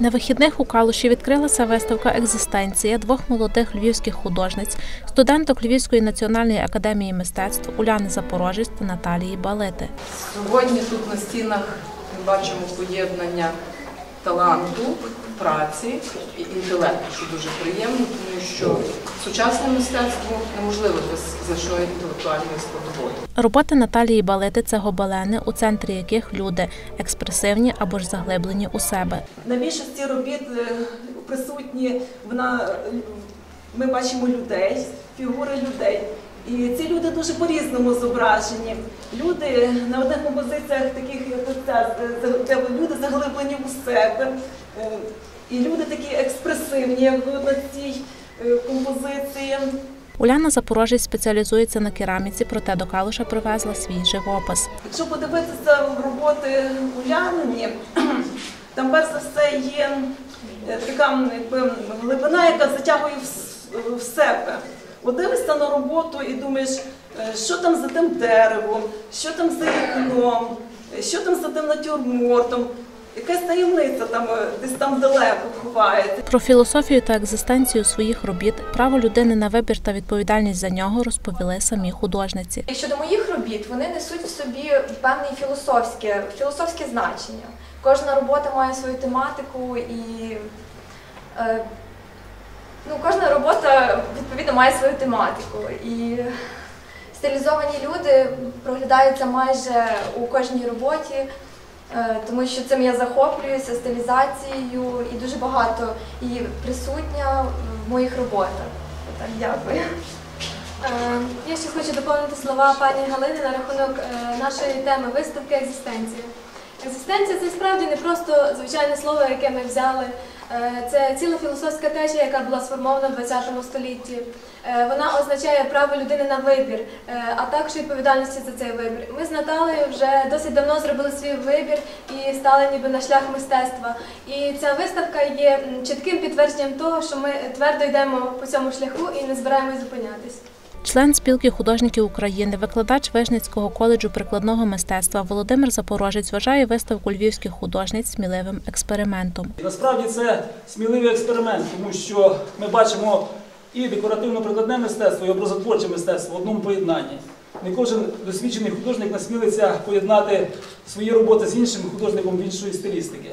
На вихідних у Калуші відкрилася виставка Екзистенція двох молодих львівських художниць, студенток Львівської національної академії мистецтв Уляни Запорожець та Наталії Балити. Сьогодні тут на стінах ми бачимо поєднання таланту, праці і інтелекту, що дуже приємно, тому що сучасне мистецтво неможливо без значної інтелектуальної складової. Роботи Наталії Балити це гобелени, у центрі яких люди експресивні або ж заглиблені у себе. На більшості робіт е, присутні вона, е, ми бачимо людей, фігури людей. І ці люди дуже по-різному зображені. Люди на одних композиціях, таких як оця, е, де люди заглиблені у себе. Е, І люди такі експресивні, як в цій е, композиції. Уляна Запорожець спеціалізується на кераміці, проте до Калуша привезла свій живопис. Якщо подивитися в роботи Улянині, там перш за все є е, така якби, глибина, яка затягує в, себе. На роботу і думаєш, е, що там за тим деревом, що там за вікном, е, що там за тим натюрмортом. Якась таємниця там е, десь там далеко ховається. Про філософію та екзистенцію своїх робіт, право людини на вибір та відповідальність за нього розповіли самі художниці. І щодо моїх робіт, вони несуть в собі певне філософське, філософське значення. Кожна робота має свою тематику і е, ну, кожна робота відповідно має свою тематику. І стилізовані люди проглядаються майже у кожній роботі, е, тому що цим я захоплююся стилізацією і дуже багато її присутня в моїх роботах. Так, дякую. Е, Я ще хочу доповнити слова пані Галини на рахунок е, нашої теми виставки Екзистенція. Екзистенція це справді не просто звичайне слово, яке ми взяли. Е, Це ціла філософська течія, яка була сформована в ХХ столітті. Е, Вона означає право людини на вибір, е, а також відповідальності за цей вибір. Ми з Наталею вже досить давно зробили свій вибір і стали ніби на шлях мистецтва. І ця виставка є чітким підтвердженням того, що ми твердо йдемо по цьому шляху і не збираємось зупинятись. Член спілки художників України, викладач Вижницького коледжу прикладного мистецтва Володимир Запорожець вважає виставку львівських художниць сміливим експериментом. Насправді це сміливий експеримент, тому що ми бачимо і декоративно-прикладне мистецтво, і образотворче мистецтво в одному поєднанні. Не кожен досвідчений художник насмілиться поєднати свої роботи з іншим художником іншої стилістики.